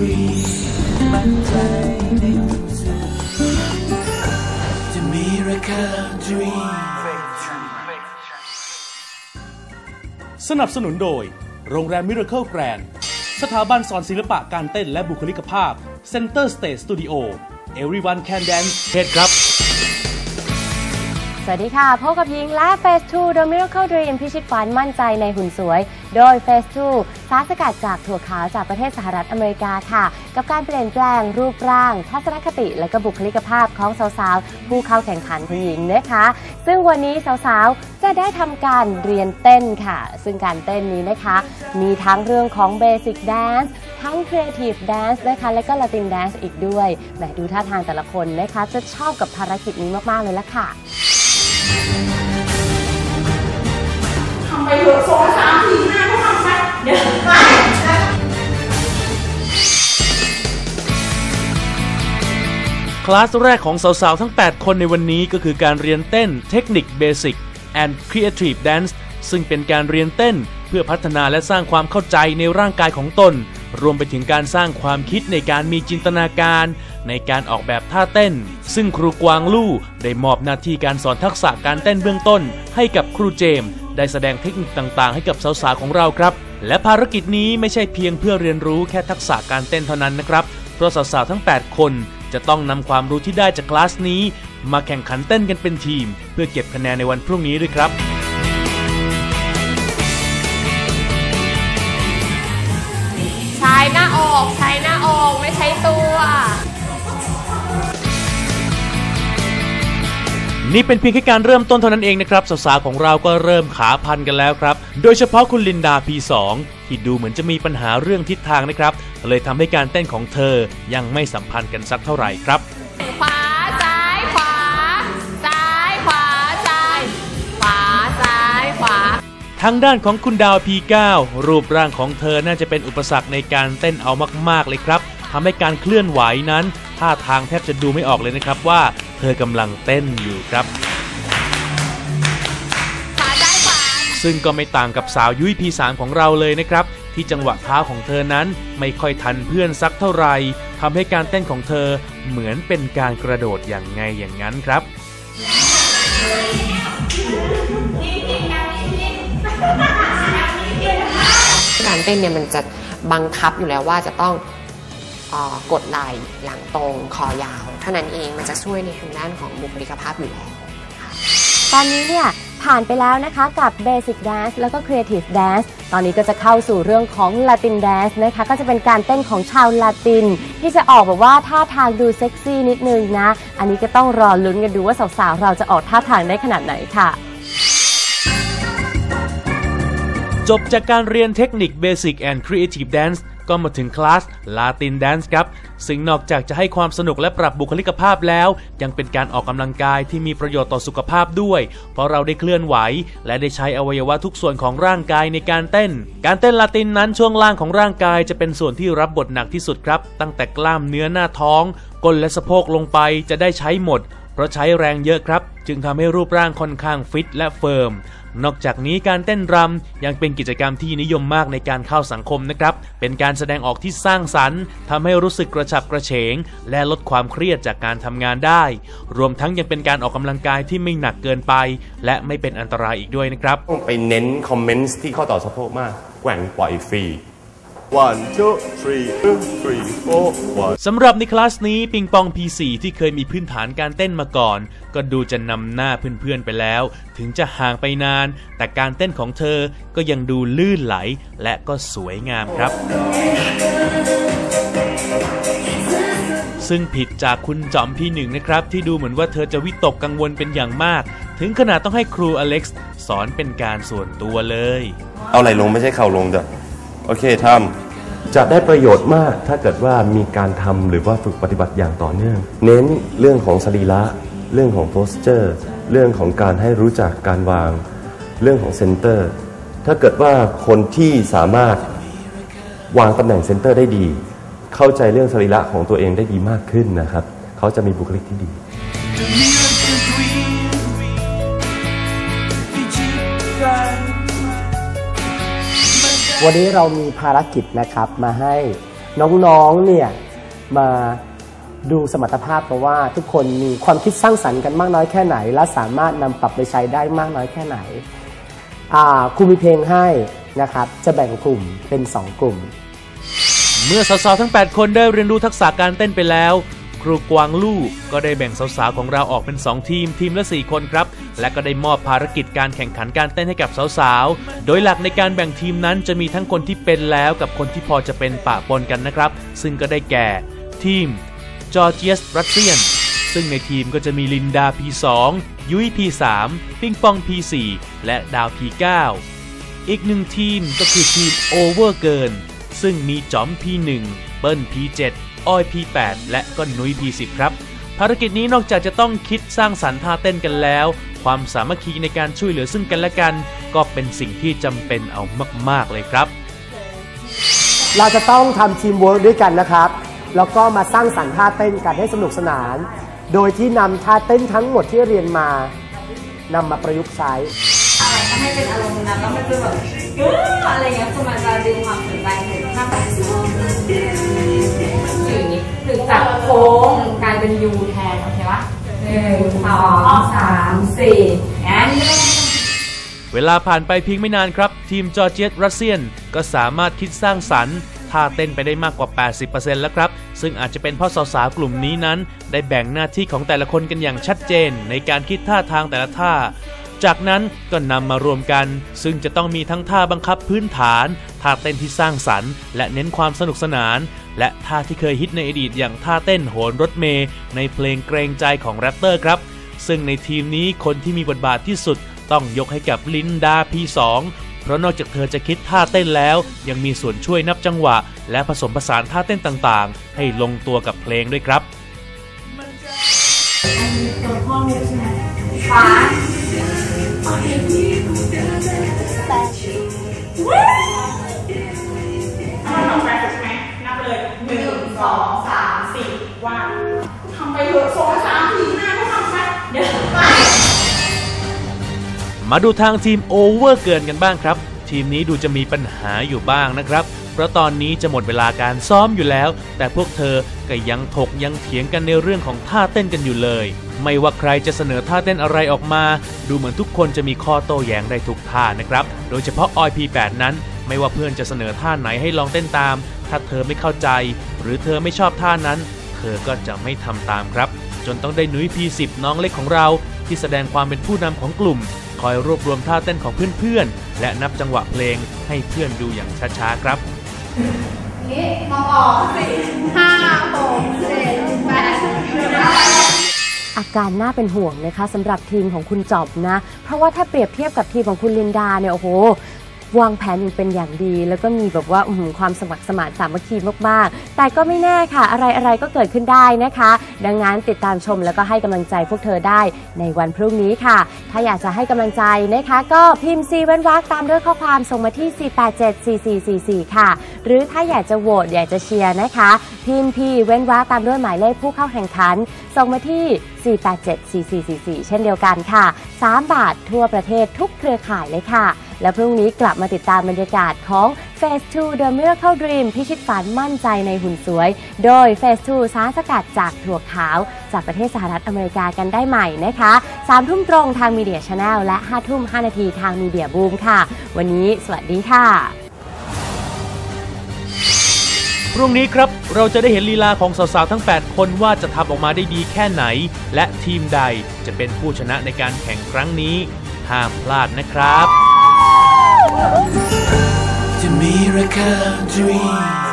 dream มันใครในควาสุขจะมีราคา dream สนับสนุนโดย โรงแรมมิราเคิลแกรนด์สถาบันสอนศิลปะการเต้นและบุคลิกภาพ Center Stage Studio Everyone Can Dance เทศครับ สวัสดีค่ะ พบกับยิงและ Phase 2 The Miracle Dream พิชิตฝันมั่นใจในหุ่นสวย โดย Phase 2สารสกัดจากถั่วขาวจากประเทศสหรัฐอเมริกาค่ะ กับการเปลี่ยนแปลงรูปร่าง ทัศนคติ และก็บุคลิกภาพของสาวๆ ผู้เข้าแข่งขันคุณหญิงนะคะ ซึ่งวันนี้สาวๆ จะได้ทำการเรียนเต้นค่ะ ซึ่งการเต้นนี้นะคะ มีทั้งเรื่องของ Basic Dance ทั้ง Creative Dance นะคะ และก็ Latin Dance อีกด้วยแหมดูท่าทางแต่ละคนนะคะ จะชอบกับภารกิจนี้มากๆเลยละค่ะ ทำไปเถอะสองสามสี่ห้าก็ทำไปเดี๋ยวไปคลาสแรกของสาวๆ ทั้ง 8 คนในวันนี้ก็คือการเรียนเต้นเทคนิค Basic and Creative Dance ซึ่งเป็นการเรียนเต้นเพื่อพัฒนาและสร้างความเข้าใจในร่างกายของตน รวมไปถึงการสร้างความคิดในการมีจินตนาการ ในการออกแบบท่าเต้น ซึ่งครูกวางลู่ได้มอบหน้าที่การสอนทักษะการเต้นเบื้องต้น ให้กับครูเจมส์ได้แสดงเทคนิคต่างๆ ให้กับสาวๆของเราครับ และภารกิจนี้ไม่ใช่เพียงเพื่อเรียนรู้แค่ทักษะการเต้นเท่านั้นนะครับเพราะสาวๆทั้ง 8 คนจะต้องนำความรู้ที่ได้จากคลาสนี้ มาแข่งขันเต้นกันเป็นทีม เพื่อเก็บคะแนนในวันพรุ่งนี้ด้วยครับ ใช้หน้าอก ใช้หน้าอก ไม่ใช้ตัว นี่เป็นเพียงแค่การเริ่มต้นเท่านั้นเองนะครับสาวๆของเราก็เริ่มขาพันกันแล้วครับ โดยเฉพาะคุณลินดา P2 ที่ดูเหมือนจะมีปัญหาเรื่องทิศทางนะครับ เลยทำให้การเต้นของเธอยังไม่สัมพันธ์กันสักเท่าไหร่ครับ ขวาซ้ายขวา ซ้ายขวาซ้ายขวาซ้ายขวา ทางด้านของคุณดาว P9 รูปร่างของเธอน่าจะเป็นอุปสรรคในการเต้นเอามากๆเลยครับทำให้การเคลื่อนไหวนั้นท่าทางแทบจะดูไม่ออกเลยนะครับว่า เธอกำลังเต้นอยู่ครับขวาซ้ายขวาซึ่งก็ไม่ต่างกับสาวยุ้ย P3 ของเราเลยนะครับ ที่จังหวะเท้าของเธอนั้นไม่ค่อยทันเพื่อนสักเท่าไหร่ทำให้การเต้นของเธอเหมือนเป็นการกระโดดอย่างไงอย่างนั้นครับการเต้นเนี่ยมันจะบังคับอยู่แล้วว่าจะต้องเออ กดไหล่หลังตรงคอยาว เท่านั้นเองมันจะช่วยในทางด้านของบุคลิกภาพอยู่แล้ว ตอนนี้เนี่ยผ่านไปแล้วนะคะกับ Basic Dance แล้วก็ Creative Dance ตอนนี้ก็จะเข้าสู่เรื่องของ Latin Dance นะคะก็จะเป็นการเต้นของชาวลาติน ที่จะออกแบบว่าท่าทางดูเซ็กซี่นิดนึงนะ อันนี้ก็ต้องรอลุ้นกันดูว่าสาวๆ เราจะออกท่าทางได้ขนาดไหนค่ะ จบจากการเรียนเทคนิค Basic and Creative Dance ก็มาถึงคลาส Latin Dance ครับ ซึ่งนอกจากจะให้ความสนุกและปรับบุคลิกภาพแล้ว ยังเป็นการออกกำลังกายที่มีประโยชน์ต่อสุขภาพด้วย เพราะเราได้เคลื่อนไหว และได้ใช้อวัยวะทุกส่วนของร่างกายในการเต้น การเต้นลาตินนั้นช่วงล่างของร่างกายจะเป็นส่วนที่รับบทหนักที่สุดครับ ตั้งแต่กล้ามเนื้อหน้าท้องก้นและสะโพกลงไปจะได้ใช้หมด เพราะใช้แรงเยอะครับ จึงทำให้รูปร่างค่อนข้างฟิตและเฟิร์ม นอกจากนี้การเต้นรำยังเป็นกิจกรรมที่นิยมมากในการเข้าสังคมนะครับ เป็นการแสดงออกที่สร้างสรรค์ทำให้รู้สึกกระฉับกระเฉง และลดความเครียดจากการทำงานได้ รวมทั้งยังเป็นการออกกำลังกายที่ไม่หนักเกินไป และไม่เป็นอันตรายอีกด้วยนะครับ ต้องไปเน้นคอมเมนต์ที่ข้อต่อสะโพกมากแกว่งปล่อยฟรี One, two, three, two, three, four, one. สำหรับในคลาสนี้ปิงปอง P4 ที่เคยมีพื้นฐานการเต้นมาก่อน ก็ดูจะนำหน้าเพื่อนๆไปแล้ว ถึงจะห่างไปนาน แต่การเต้นของเธอก็ยังดูลื่นไหลและก็สวยงามครับ ซึ่งผิดจากคุณจอมพี่หนึ่งนะครับ ที่ดูเหมือนว่าเธอจะวิตกกังวลเป็นอย่างมาก ถึงขนาดต้องให้ครูอเล็กซ์สอนเป็นการส่วนตัวเลย เอาไหลลงไม่ใช่เข่าลงจ้ะ โอเคทำจะได้ประโยชน์มากถ้าเกิดว่ามีการทำหรือว่าฝึกปฏิบัติอย่างต่อเนื่อง เน้นเรื่องของสรีระเรื่องของโพสเจอร์ เรื่องของการให้รู้จักการวาง เรื่องของเซนเตอร์ ถ้าเกิดว่าคนที่สามารถวางตำแหน่งเซนเตอร์ได้ดี เข้าใจเรื่องสรีระของตัวเองได้ดีมากขึ้นนะครับ เขาจะมีบุคลิกที่ดี วันนี้เรามีภารกิจนะครับมาให้น้องๆเนี่ยมาดูสมรรถภาพเพราะว่าทุกคนมีความคิดสร้างสรรค์กันมากน้อยแค่ไหน และสามารถนำปรับไปใช้ได้มากน้อยแค่ไหนอ่าครูมีเพลงให้นะครับ จะแบ่งกลุ่มเป็น 2 กลุ่ม เมื่อสาวๆทั้ง 8 คนได้เรียนรู้ทักษะการเต้นไปแล้ว ครูกวางลู่ก็ได้แบ่งสาวๆของเราออกเป็น 2 ทีมทีมละ 4 คนครับ และก็ได้มอบภารกิจการแข่งขันการเต้นให้กับสาวๆ โดยหลักในการแบ่งทีมนั้นจะมีทั้งคนที่เป็นแล้วกับคนที่พอจะเป็นปะปนกันนะครับ ซึ่งก็ได้แก่ ทีมจอร์เจียสรัสเซียน ซึ่งในทีมก็จะมีลินดา P2 ยุ้ย P3 ปิงปอง P4 และดาว P9 อีกหนึ่งทีมก็คือทีมโอเวอร์เกินซึ่งมีจอม P1 เปิ้ล P7 ออย P8 และก็นุ้ย P10 ครับภารกิจนี้นอกจากจะต้องคิดสร้างสรรค์ท่าเต้นกันแล้ว ความสามัคคีในการช่วยเหลือซึ่งกันและกัน ก็เป็นสิ่งที่จำเป็นเอามาก ๆ เลยครับ เราจะต้องทำทีมเวิร์กด้วยกันนะครับ แล้วก็มาสร้างสรรค์ท่าเต้นกันให้สนุกสนาน โดยที่นำท่าเต้นทั้งหมดที่เรียนมานำมาประยุกต์ใช้อะไรก็ให้เป็นอารมณ์นั้นแล้วมันจะแบบเอออะไรเงี้ยคือมันจะดึงความสนใจถึงถ้าแบ ค้งกลายเป็นยูแทนโอเคปะหนึ่งสองสามสี่งั้นเวลาผ่านไปเพียงไม่นานครับ ทีมจอร์เจียสรัสเซียน ก็สามารถคิดสร้างสรรค์ท่าเต้นไปได้มากกว่า 80%แล้วครับ ซึ่งอาจจะเป็นเพราะสาวๆกลุ่มนี้นั้น ได้แบ่งหน้าที่ของแต่ละคนกันอย่างชัดเจน ในการคิดท่าทางแต่ละท่า จากนั้นก็นำมารวมกัน ซึ่งจะต้องมีทั้งท่าบังคับพื้นฐาน ท่าเต้นที่สร้างสรรค์ และเน้นความสนุกสนานและท่าที่เคยฮิตในอดีตอย่างท่าเต้นโหนรถเมย์ในเพลงเกรงใจของแรปเตอร์ครับ ซึ่งในทีมนี้คนที่มีบทบาทที่สุดต้องยกให้กับลินดา P2 เพราะนอกจากเธอจะคิดท่าเต้นแล้ว ยังมีส่วนช่วยนับจังหวะ และผสมผสานท่าเต้นต่างๆ ให้ลงตัวกับเพลงด้วยครับขวาถ้า เราทำไปใช่ไหมนับเลยหนึ่งสองสามสี่ว่าทำไปเถอะสองสามสี่ห้าก็ทำไปเดี๋ยวไปมาดูทางทีมโอเวอร์เกินกันบ้างครับ ทีมนี้ดูจะมีปัญหาอยู่บ้างนะครับ เพราะตอนนี้จะหมดเวลาการซ้อมอยู่แล้ว แต่พวกเธอก็ยังถกยังเถียงกันในเรื่องของท่าเต้นกันอยู่เลย ไม่ว่าใครจะเสนอท่าเต้นอะไรออกมา ดูเหมือนทุกคนจะมีข้อโต้แย้งได้ทุกท่านะครับ โดยเฉพาะออย P8 นั้น ไม่ว่าเพื่อนจะเสนอท่าไหนให้ลองเต้นตาม ถ้าเธอไม่เข้าใจ หรือเธอไม่ชอบท่านั้น เธอก็จะไม่ทำตามครับ จนต้องได้หนุ้ย P10 น้องเล็กของเรา ที่แสดงความเป็นผู้นำของกลุ่ม คอยรวบรวมท่าเต้นของเพื่อนๆ และนับจังหวะเพลงให้เพื่อนดูอย่างช้าๆครับนี่มองออกสี่ห้าหกเจ็ดแปดอาการน่าเป็นห่วงนะคะสำหรับทีมของคุณจอบนะ เพราะว่าถ้าเปรียบเทียบกับทีมของคุณลินดาเนี่ยโอ้โห วางแผนอย่างเป็นอย่างดี แล้วก็มีแบบว่าอื้อหือความสมัครสมานสามัคคีมากๆ แต่ก็ไม่แน่ค่ะ อะไรอะไรก็เกิดขึ้นได้นะคะ ดังนั้นติดตามชมแล้วก็ให้กำลังใจพวกเธอได้ในวันพรุ่งนี้ค่ะ ถ้าอยากจะให้กำลังใจนะคะ ก็พิมพ์ C เว้นวรรคตามด้วยข้อความส่งมาที่ 4874444 ค่ะ หรือถ้าอยากจะโหวตอยากจะเชียร์นะคะ พิมพ์ P เว้นวรรคตามด้วยหมายเลขผู้เข้าแข่งขัน ส่งมาที่ 4874444 เช่นเดียวกันค่ะ 3 บาททั่วประเทศทุกเครือข่ายเลยค่ะ และพรุ่งนี้กลับมาติดตามบรรยากาศของ Phase 2 The Miracle Dream พิชิตฝันมั่นใจในหุ่นสวย โดย Phase 2สารสกัดจากถั่วขาว จากประเทศสหรัฐอเมริกากันได้ใหม่นะคะ3ทุ่มตรงทาง Media Channel และ5ทุ่ม5นาทีทาง Media Boom ค่ะ วันนี้สวัสดีค่ะ พรุ่งนี้ครับเราจะได้เห็นลีลาของสาวๆทั้ง 8 คนว่าจะทำออกมาได้ดีแค่ไหน และทีมใดจะเป็นผู้ชนะในการแข่งครั้งนี้ ห้ามพลาดนะครับ To miracle dream